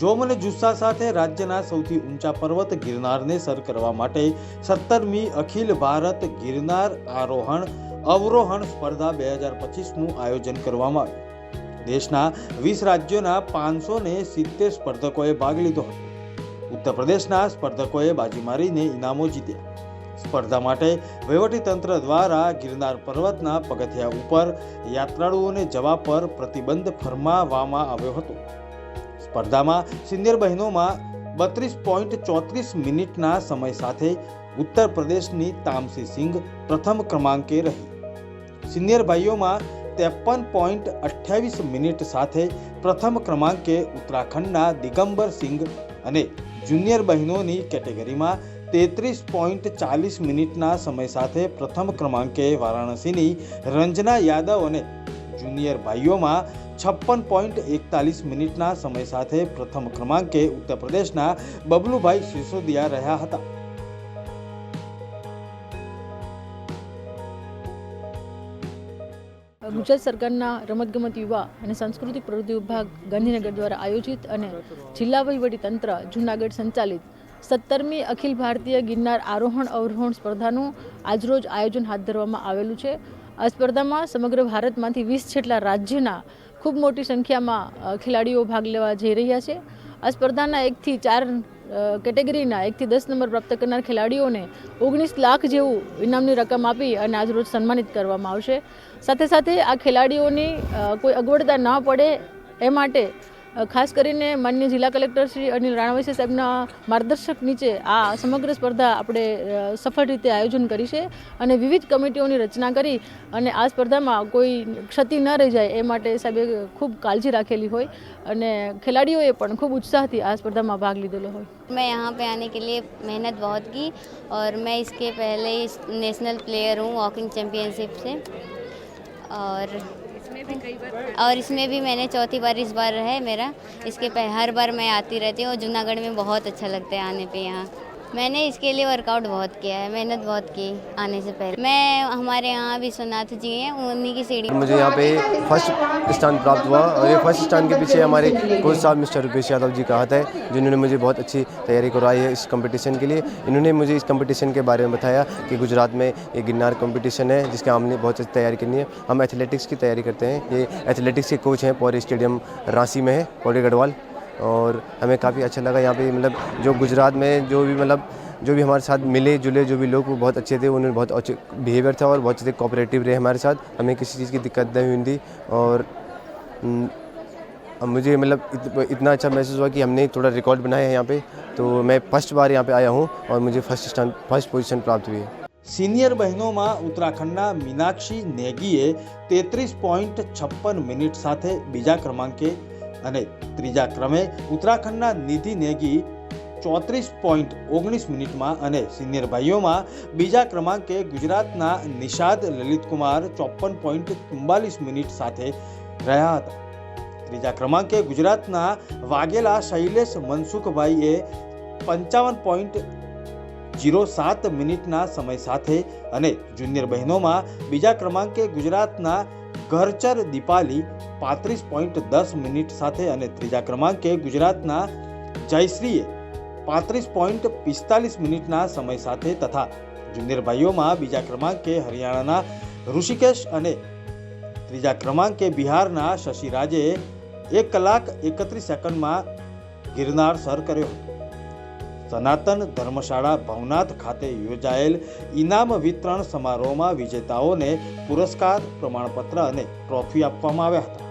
જોમ મને જુસ્સા સાથે રાજ્યના સૌથી ઊંચા પર્વત ગિરનારને સર કરવા માટે સત્તરમી અખિલ ભારત ગિરનાર આરોહણ અવરોહણ સ્પર્ધા બે હજાર પચીસનું આયોજન કરવામાં આવ્યું. દેશના વીસ રાજ્યોના પાંચસો ને સિત્તેર સ્પર્ધકોએ ભાગ લીધો હતો. ઉત્તર પ્રદેશના સ્પર્ધકોએ બાજી મારીને ઇનામો જીત્યા. સ્પર્ધા માટે વહીવટીતંત્ર દ્વારા ગિરનાર પર્વતના પગથિયા ઉપર યાત્રાળુઓને જવા પર પ્રતિબંધ ફરમાવવામાં આવ્યો હતો. સ્પર્ધામાં સિનિયર બહેનોમાં બત્રીસ પોઈન્ટ ચોત્રીસ મિનિટના સમય સાથે ઉત્તર પ્રદેશની તામસી સિંઘ પ્રથમ ક્રમાંકે રહી. સિનિયર ભાઈઓમાં ત્રેપન પોઈન્ટ અઠ્યાવીસ મિનિટ સાથે પ્રથમ ક્રમાંકે ઉત્તરાખંડના દિગંબર સિંઘ અને જુનિયર બહેનોની કેટેગરીમાં તેત્રીસ પોઈન્ટ ચાલીસ મિનિટના સમય સાથે પ્રથમ ક્રમાંકે વારાણસીની રંજના યાદવ અને જુનિયર ભાઈઓમાં છપ્પન પોઈન્ટ એકતાલીસ મિનિટના સમય સાથે પ્રથમ ક્રમાંકે ઉત્તર પ્રદેશના બબલુભાઈ સિસોદિયા રહ્યા હતા. ગુજરાત સરકારના રમતગમત યુવા અને સાંસ્કૃતિક પ્રવૃત્તિ વિભાગ ગાંધીનગર દ્વારા આયોજિત અને જિલ્લા તંત્ર જૂનાગઢ સંચાલિત સત્તરમી અખિલ ભારતીય ગિરનાર આરોહણ અવરોહણ સ્પર્ધાનું આજરોજ આયોજન હાથ ધરવામાં આવેલું છે. આ સ્પર્ધામાં સમગ્ર ભારતમાંથી વીસ જેટલા રાજ્યના ખૂબ મોટી સંખ્યામાં ખેલાડીઓ ભાગ લેવા જઈ રહ્યા છે. આ સ્પર્ધાના એકથી ચાર કેટેગરીના એકથી દસ નંબર પ્રાપ્ત કરનાર ખેલાડીઓને ઓગણીસ લાખ જેવું ઇનામની રકમ આપી અને આજરોજ સન્માનિત કરવામાં આવશે. સાથે સાથે આ ખેલાડીઓની કોઈ અગવડતા ન પડે એ માટે ખાસ કરીને માન્ય જિલ્લા કલેક્ટર શ્રી અનિલ રાણાવૈસે સાહેબના માર્ગદર્શક નીચે આ સમગ્ર સ્પર્ધા આપણે અ, સફળ રીતે આયોજન કરી છે અને વિવિધ કમિટીઓની રચના કરી અને આ સ્પર્ધામાં કોઈ ક્ષતિ ન રહી જાય એ માટે સાહેબે ખૂબ કાળજી રાખેલી હોય અને ખેલાડીઓએ પણ ખૂબ ઉત્સાહથી આ સ્પર્ધામાં ભાગ લીધેલો હોય मैं यहाँ पे आने के लिए मेहनत बहुत की और मैं इसके पहले ही नेशनल प्लेयर हूँ वॉकिंग चैम्पियनशिप से और और इसमें भी मैंने चौथी बार इस बार है मेरा इसके पह- हर बार मैं आती रहती हूँ और जूनागढ़ में बहुत अच्छा लगता है आने पे यहाँ मैंने इसके लिए वर्कआउट बहुत किया है, मेहनत बहुत की आने से पहले। मैं, हमारे यहाँ विश्वनाथ जी हैं, उन्हीं की सीढ़ी। मुझे यहाँ पे फ़र्स्ट स्थान प्राप्त हुआ और ये फ़र्स्ट स्थान के पीछे हमारे कोच साहब मिस्टर रुपेश यादव जी का हाथ है, जिन्होंने मुझे बहुत अच्छी तैयारी करवाई है इस कंपटीशन के लिए। इन्होंने मुझे इस कंपटीशन के बारे में बताया कि गुजरात में ये गिरनार कंपटीशन है, जिसका हमने बहुत अच्छी तैयारी करनी है। हम एथलेटिक्स की तैयारी करते हैं। ये एथलेटिक्स के कोच हैं, पौरी स्टेडियम रांची में है पौड़ी गढ़वाल। और हमें काफ़ी अच्छा लगा यहाँ पे मतलब जो गुजरात में जो भी मतलब जो भी हमारे साथ मिले जुले जो भी लोग वो बहुत अच्छे थे उन्होंने बहुत अच्छे बिहेवियर था और बहुत अच्छे कोऑपरेटिव रहे हमारे साथ हमें किसी चीज़ की दिक्कत नहीं हुई थी और हम्म, अब मुझे मतलब इत, इतना अच्छा महसूस हुआ कि हमने थोड़ा रिकॉर्ड बनाया है यहाँ पे तो मैं फर्स्ट बार यहाँ पे आया हूँ और मुझे फर्स्ट स्थान फर्स्ट पोजीशन प्राप्त हुई है સિનિયર બહેનોમાં ઉત્તરાખંડના મીનાક્ષી નેગીએ તેત્રીસ પોઈન્ટ છપ્પન મિનિટ સાથે બીજા ક્રમાંકે અને ત્રીજા ક્રમે ઉત્તરાખંડના નિધિ નેગી ચોત્રીસ પોઈન્ટ ઓગણીસ મિનિટમાં અને સિનિયર ભાઈઓમાં બીજા ક્રમાંકે ગુજરાતના નિષાદ લલિતકુમાર ચોપન પોઈન્ટ ચુમ્બાલીસ મિનિટ સાથે રહ્યા હતા. ત્રીજા ક્રમાંકે ગુજરાતના વાઘેલા શૈલેષ મનસુખભાઈએ પંચાવન પોઈન્ટ જીરો સાત મિનિટના સમય સાથે અને જુનિયર બહેનોમાં બીજા ક્રમાંકે ગુજરાતના ઘરચર દીપાલી પાંત્રીસ પોઈન્ટ દસ મિનિટ સાથે અને ત્રીજા ક્રમાંકે ગુજરાતના જયશ્રીએ પાંત્રીસ પોઈન્ટ પિસ્તાલીસ મિનિટના સમય સાથે તથા જુનિયર ભાઈઓમાં બીજા ક્રમાંકે હરિયાણાના ઋષિકેશ અને ત્રીજા ક્રમાંકે બિહારના શશિરાજે એક કલાક એકત્રીસ સેકન્ડમાં ગિરનાર સર કર્યો. હતો સનાતન ધર્મશાળા ભવનાથ ખાતે યોજાયેલ ઇનામ વિતરણ સમારોહમાં વિજેતાઓને પુરસ્કાર, પ્રમાણપત્ર અને ટ્રોફી આપવામાં આવ્યા હતા.